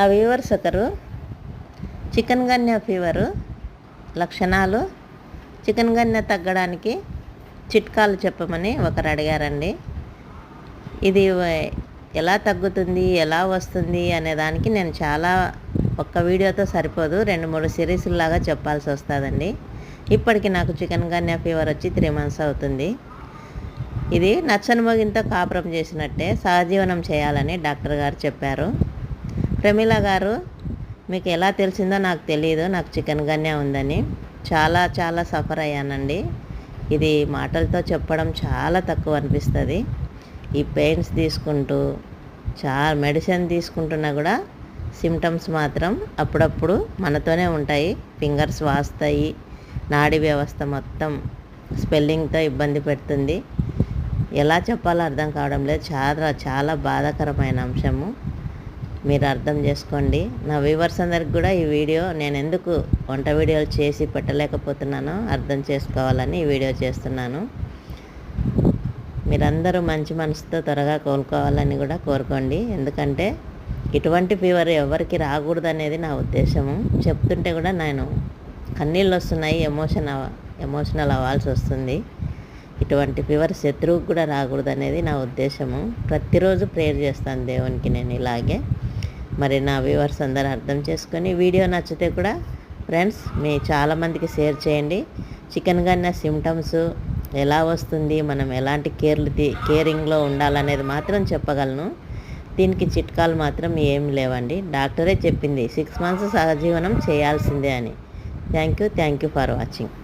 ఆ వ్యూవర్స్ ఒకరు chikungunya fever లక్షణాలు చికెన్ గన్య తగ్గడానికి చిట్కాలు చెప్పమని ఒకరు అడిగారండి. ఇది ఎలా తగ్గుతుంది ఎలా వస్తుంది అనే దానికి నేను చాలా ఒక్క వీడియోతో సరిపోదు రెండు మూడు సిరీస్లాగా చెప్పాల్సి వస్తుందండి. ఇప్పటికి నాకు చికెన్ గన్య ఫీవర్ వచ్చి త్రీ మంత్స్ అవుతుంది. ఇది నచ్చని మొగిన్తో కాపురం చేసినట్టే సహజీవనం చేయాలని డాక్టర్ గారు చెప్పారు. ప్రమీల గారు మీకు ఎలా తెలిసిందో నాకు తెలియదు నాకు చికెన్ గన్య ఉందని. చాలా చాలా సఫర్ అయ్యానండి. ఇది మాటలతో చెప్పడం చాలా తక్కువ అనిపిస్తుంది. ఈ పెయిన్స్ తీసుకుంటూ చాలా మెడిసిన్ తీసుకుంటున్నా కూడా సిమ్టమ్స్ మాత్రం అప్పుడప్పుడు మనతోనే ఉంటాయి. ఫింగర్స్ వాస్తాయి నాడీ వ్యవస్థ మొత్తం స్పెల్లింగ్తో ఇబ్బంది పెడుతుంది. ఎలా చెప్పాలో అర్థం కావడం లేదు. చాలా చాలా బాధాకరమైన అంశము. మీరు అర్థం చేసుకోండి. నా వ్యూవర్స్ అందరికి కూడా ఈ వీడియో నేను ఎందుకు వంట వీడియోలు చేసి పెట్టలేకపోతున్నానో అర్థం చేసుకోవాలని ఈ వీడియో చేస్తున్నాను. మీరందరూ మంచి మనసుతో త్వరగా కోలుకోవాలని కూడా కోరుకోండి. ఎందుకంటే ఇటువంటి ఫీవర్ ఎవరికి రాకూడదు అనేది నా ఉద్దేశము. చెప్తుంటే కూడా నేను కన్నీళ్ళు వస్తున్నాయి ఎమోషన్ అవ- ఎమోషనల్ అవ్వాల్సి వస్తుంది. ఇటువంటి ఫీవర్ శత్రువుకు కూడా రాకూడదు అనేది నా ఉద్దేశము. ప్రతిరోజు ప్రేయర్ చేస్తాను దేవునికి నేను ఇలాగే. మరి నా వ్యూవర్స్ అందరూ అర్థం చేసుకొని వీడియో నచ్చితే కూడా ఫ్రెండ్స్ మీ చాలామందికి షేర్ చేయండి. చికెన్ గన్న సిమ్టమ్స్ ఎలా వస్తుంది మనం ఎలాంటి కేర్లు తీ కేరింగ్లో ఉండాలనేది మాత్రం చెప్పగలను. దీనికి చిట్కాలు మాత్రం ఏం లేవండి. డాక్టరే చెప్పింది సిక్స్ మంత్స్ సహజీవనం చేయాల్సిందే అని. Thank you thank you for watching